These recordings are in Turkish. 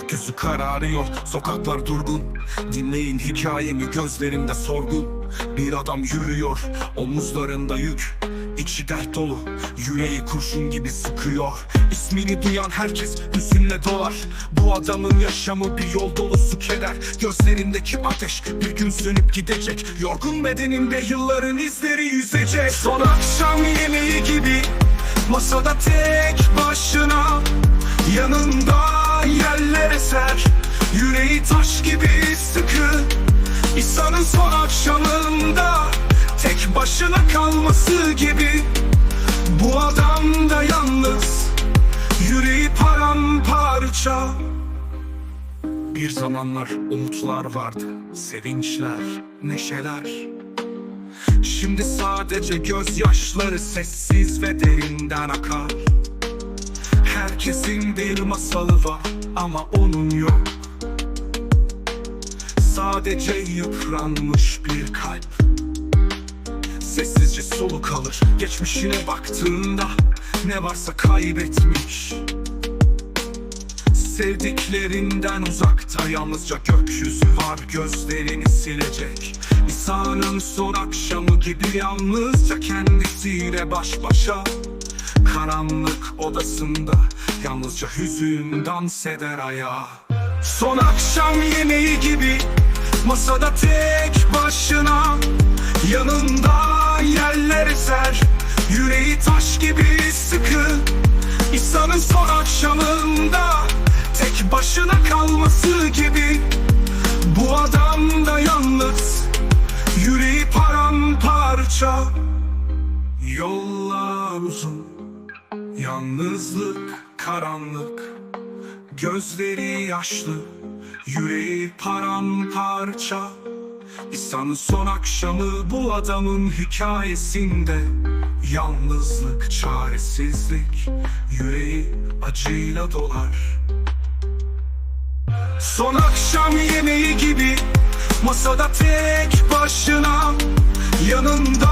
Gökyüzü kararıyor, sokaklar durgun. Dinleyin hikayemi gözlerimde sorgun. Bir adam yürüyor, omuzlarında yük. İçi dert dolu, yüreği kurşun gibi sıkıyor. İsmini duyan herkes hüzünle dolar. Bu adamın yaşamı bir yol dolusu keder. Gözlerindeki ateş bir gün sönüp gidecek. Yorgun bedeninde yılların izleri yüzecek. Son akşam yemeği gibi Masada tek başına İsa'nın son akşamında Tek başına kalması gibi. Bu adam da yalnız Yüreği paramparça. Bir zamanlar umutlar vardı Sevinçler, neşeler. Şimdi sadece gözyaşları sessiz ve derinden akar. Herkesin bir masalı var ama onun yok Sadece yıpranmış bir kalp. Sessizce soluk alır. Geçmişine baktığında Ne varsa kaybetmiş. Sevdiklerinden uzakta Yalnızca gökyüzü var. Gözlerini silecek. İsa'nın son akşamı gibi Yalnızca kendisiyle baş başa. Karanlık odasında Yalnızca hüzün dans eder ayağa. Son akşam yemeği gibi Masada tek başına Yanında yerler eser. Yüreği taş gibi sıkı İsa'nın son akşamında Tek başına kalması gibi. Bu adam da yalnız Yüreği paramparça. Yollar uzun Yalnızlık, karanlık Gözleri yaşlı Yüreği paramparça. İsa'nın son akşamı bu adamın hikayesinde. Yalnızlık, çaresizlik Yüreği acıyla dolar. Son akşam yemeği gibi Masada tek başına Yanında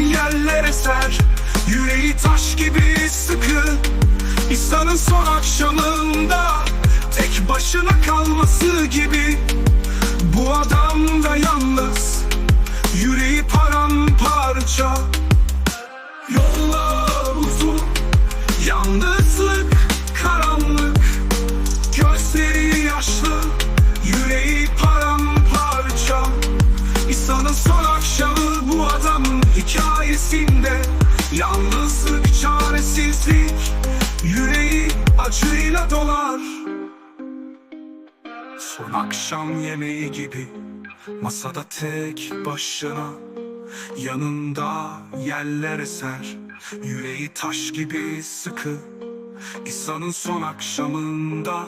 yerler eser. Yüreği taş gibi sıkı İsa'nın son akşamında Başına kalması gibi. Bu adam da yalnız. Yüreği paramparça. Yollar uzun. Yalnızlık, karanlık. Gözleri yaşlı. Yüreği paramparça. İsa'nın son akşamı bu adamın hikayesinde. Yalnızlık, çaresizlik. Yüreği acıyla dolar Son akşam yemeği gibi Masada tek başına Yanında yerler eser Yüreği taş gibi sıkı. İsa'nın son akşamında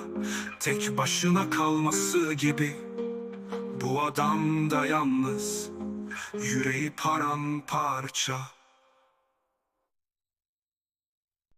Tek başına kalması gibi. Bu adam da yalnız Yüreği paramparça